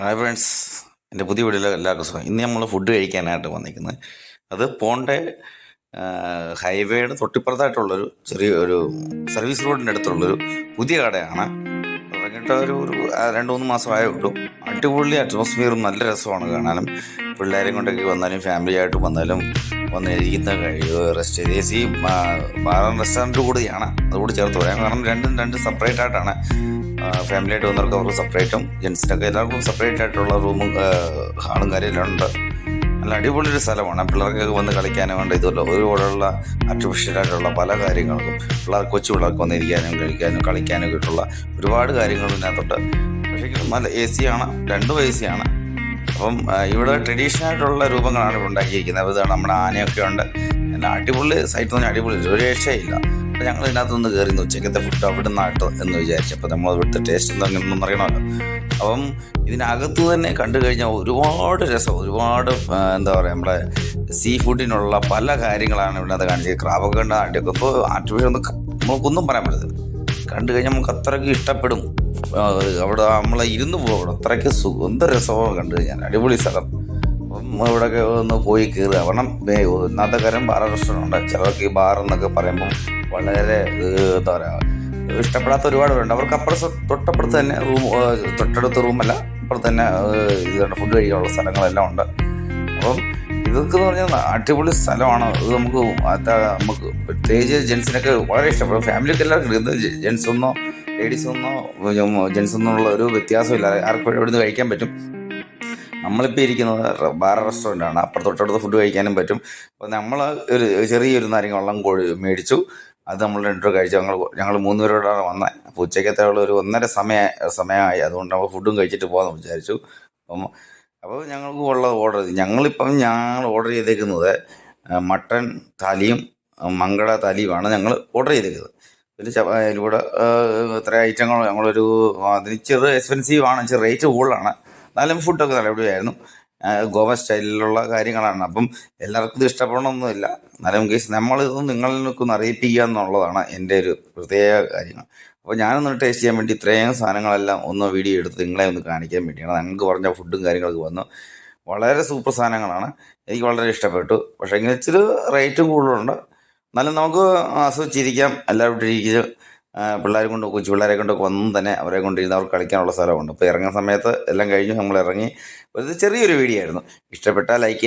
Hi friends. എന്റെ പുതിയ വീഡിയോയിലെ എല്ലാവർക്കും സുഖം. ഇന്ന് നമ്മൾ ഫുഡ് കഴിക്കാനായിട്ട് വന്നിരിക്കുന്നത്. അത് പോണ്ടെ ഹൈവേയുടെ തൊട്ടിപ്പുറത്തായിട്ടുള്ളൊരു ചെറിയ ഒരു സർവീസ് റോഡിന്റെ അടുത്തുള്ളൊരു പുതിയ കടയാണ്. തുടങ്ങിയിട്ട് ഒരു ഒരു രണ്ട് മൂന്ന് മാസമായേ ഉള്ളൂ. അടിപൊളി അറ്റ്മോസ്ഫിയറും നല്ല രസമാണ് കാണാനും. പിള്ളേരെയും കൊണ്ടൊക്കെ വന്നാലും ഫാമിലിയായിട്ട് വന്നാലും വന്ന് ഇരിക്കുന്ന കഴിവ് rest A C bar restaurant കൂടിയാണ് അതുകൂടി ചേർത്ത് പറയാം. കാരണം രണ്ടും രണ്ടും സെപ്പറേറ്റ് ആയിട്ടാണ്. ഫാമിലി ആയിട്ട് വന്നവർക്ക് അവർക്ക് സെപ്പറേറ്റും ജെൻസിനൊക്കെ എല്ലാവർക്കും സെപ്പറേറ്റ് ആയിട്ടുള്ള റൂമും ഹാളും കാര്യമെല്ലാം ഉണ്ട്. നല്ല അടിപൊളി ഒരു സ്ഥലമാണ്. പിള്ളേർക്കൊക്കെ വന്ന് കളിക്കാനും വേണ്ട ഇതുമല്ല. ഒരുപാടുള്ള ആർട്ടിഫിഷ്യൽ ആയിട്ടുള്ള പല കാര്യങ്ങൾക്കും പിള്ളേർ കൊച്ചു പിള്ളേർക്ക് വന്നിരിക്കാനും കഴിക്കാനും കളിക്കാനും ഒക്കെ ആയിട്ടുള്ള ഒരുപാട് കാര്യങ്ങളും ഇതിനകത്തുണ്ട്. പക്ഷേ നല്ല എ സി ആണ്. രണ്ടും എ സി ആണ്. അപ്പം ഇവിടെ ട്രഡീഷണൽ ആയിട്ടുള്ള രൂപങ്ങളാണ് ഇവിടെ ഉണ്ടാക്കിയിരിക്കുന്നത്. ഇതാണ് നമ്മുടെ ആനയൊക്കെ ഉണ്ട്. നല്ല അടിപൊളി സൈറ്റ് തന്നെ അടിപൊളി. ഒരു രക്ഷയില്ല അപ്പോൾ ഞങ്ങൾ ഇതിനകത്തുനിന്ന് കയറി ഉച്ചക്കത്തെ ഫുഡ് അവിടെ നിന്നാട്ടോ എന്ന് വിചാരിച്ചു. അപ്പോൾ നമ്മൾ ഇവിടുത്തെ ടേസ്റ്റ് എന്തെങ്കിലും അറിയണമല്ലോ. അപ്പം ഇതിനകത്ത് തന്നെ കണ്ടു കഴിഞ്ഞാൽ ഒരുപാട് രസം ഒരുപാട് എന്താ പറയുക നമ്മുടെ സീ ഫുഡിനുള്ള പല കാര്യങ്ങളാണ് ഇവിടെ ഇതിനകത്ത് കാണിച്ചത്. ക്രാബൊക്കെ ഉണ്ട് അടിയൊക്കെ ഇപ്പോൾ ആർട്ടിഫിഷ്യൽ ഒന്നും നമുക്കൊന്നും പറയാൻ പറ്റത്തില്ല. കണ്ടു കഴിഞ്ഞാൽ നമുക്ക് അത്രയ്ക്ക് ഇഷ്ടപ്പെടും. അവിടെ നമ്മളെ ഇരുന്ന് പോകും അവിടെ അത്രയ്ക്ക് സുഗന്ധ രസമാണ് കണ്ടു ഞാൻ അടിപൊളി സ്ഥലം. അപ്പം ഇവിടെയൊക്കെ ഒന്ന് പോയി കയറുക. കാരണം ഇന്നത്തെ കാര്യം ബാർ റെസ്റ്റോറന്റ് ചിലർക്ക് ഈ ബാർ എന്നൊക്കെ പറയുമ്പം വളരെ എന്താ പറയുക ഇഷ്ടപ്പെടാത്ത ഒരുപാട് പേരുണ്ട്. അവർക്ക് അപ്പുറത്ത് തൊട്ടപ്പുറത്ത് തന്നെ റൂം തൊട്ടടുത്ത റൂമല്ല. അപ്പുറത്ത് തന്നെ ഇതുണ്ട് ഫുഡ് കഴിക്കാനുള്ള സ്ഥലങ്ങളെല്ലാം ഉണ്ട്. അപ്പം ഇതൊക്കെ എന്ന് പറഞ്ഞാൽ അടിപൊളി സ്ഥലമാണ്. ഇത് നമുക്ക് നമുക്ക് പ്രത്യേകിച്ച് ജെൻസിനൊക്കെ വളരെ ഇഷ്ടപ്പെടും. ഫാമിലിക്ക് എല്ലാവർക്കും ജെൻസ് ഒന്നോ ലേഡീസ് ഒന്നോ ജെൻസ് ഒന്നുള്ള ഒരു വ്യത്യാസമില്ല. ആർക്കും എവിടെ നിന്ന് കഴിക്കാൻ പറ്റും. നമ്മളിപ്പോൾ ഇരിക്കുന്നത് ബാർ റെസ്റ്റോറന്റ് ആണ്. അപ്പുറത്ത് തൊട്ടടുത്ത് ഫുഡ് കഴിക്കാനും പറ്റും. അപ്പോൾ നമ്മൾ ഒരു ചെറിയൊരു നാരങ്ങ വെള്ളം കോഴി മേടിച്ചു. അത് നമ്മൾ രണ്ടു കഴിച്ചു. ഞങ്ങൾ ഞങ്ങൾ മൂന്ന് പേരോടാണ് വന്നത് അപ്പോൾ ഉച്ചയ്ക്കത്തെ ഉള്ള ഒരു ഒന്നര സമയ സമയമായി. അതുകൊണ്ട് നമ്മൾ ഫുഡും കഴിച്ചിട്ട് പോകാമെന്ന് വിചാരിച്ചു. അപ്പം അപ്പോൾ ഞങ്ങൾക്ക് ഉള്ളത് ഓർഡർ ചെയ്തു. ഞങ്ങളിപ്പം ഞങ്ങൾ ഓർഡർ ചെയ്തേക്കുന്നത് മട്ടൺ താലിയും മങ്കട താലിയുമാണ് ഞങ്ങൾ ഓർഡർ ചെയ്തേക്കുന്നത്. ഇതിൽ ഇതിലൂടെ ഇത്ര ഐറ്റങ്ങൾ ഞങ്ങളൊരു അതിന് ചെറു എക്സ്പെൻസീവ് ആണ് ഇച്ചിരി റേറ്റ് കൂടുതലാണ്. എന്നാലും ഫുഡൊക്കെ നല്ല അടിപൊളിയായിരുന്നു ഗോവ സ്റ്റൈലിലുള്ള കാര്യങ്ങളാണ്. അപ്പം എല്ലാവർക്കും ഇത് ഇഷ്ടപ്പെടണമെന്നില്ല എന്നാലും കേസ് നമ്മളിത് നിങ്ങളിലേക്ക് ഒന്ന് അറിയിപ്പിക്കുക എന്നുള്ളതാണ് എന്റെ ഒരു പ്രത്യേക കാര്യങ്ങൾ. അപ്പോൾ ഞാനൊന്ന് ടേസ്റ്റ് ചെയ്യാൻ വേണ്ടി ഇത്രയും സാധനങ്ങളെല്ലാം ഒന്ന് വീഡിയോ എടുത്ത് നിങ്ങളെ ഒന്ന് കാണിക്കാൻ വേണ്ടിയാണ്. ഞങ്ങൾക്ക് പറഞ്ഞ ഫുഡും കാര്യങ്ങളൊക്കെ വന്നു. വളരെ സൂപ്പർ സാധനങ്ങളാണ്. എനിക്ക് വളരെ ഇഷ്ടപ്പെട്ടു. പക്ഷേ ഇങ്ങനെ ഇച്ചിരി റേറ്റും കൂടുതലുണ്ട്. എന്നാലും നമുക്ക് ആസ്വദിച്ചിരിക്കാം. എല്ലാവരും ഇരിക്കുക. പിള്ളേരെ കൊണ്ട് കൊച്ചു പിള്ളേരെ കൊണ്ടൊക്കെ ഒന്നും തന്നെ അവരെ കൊണ്ടിരുന്ന് അവർക്ക് കളിക്കാനുള്ള സ്ഥലമുണ്ട്. അപ്പോൾ ഇറങ്ങുന്ന സമയത്ത് എല്ലാം കഴിഞ്ഞ് നമ്മൾ ഇറങ്ങി. ഒരു ചെറിയൊരു വീഡിയോ ആയിരുന്നു. ഇഷ്ടപ്പെട്ടാൽ ലൈക്ക്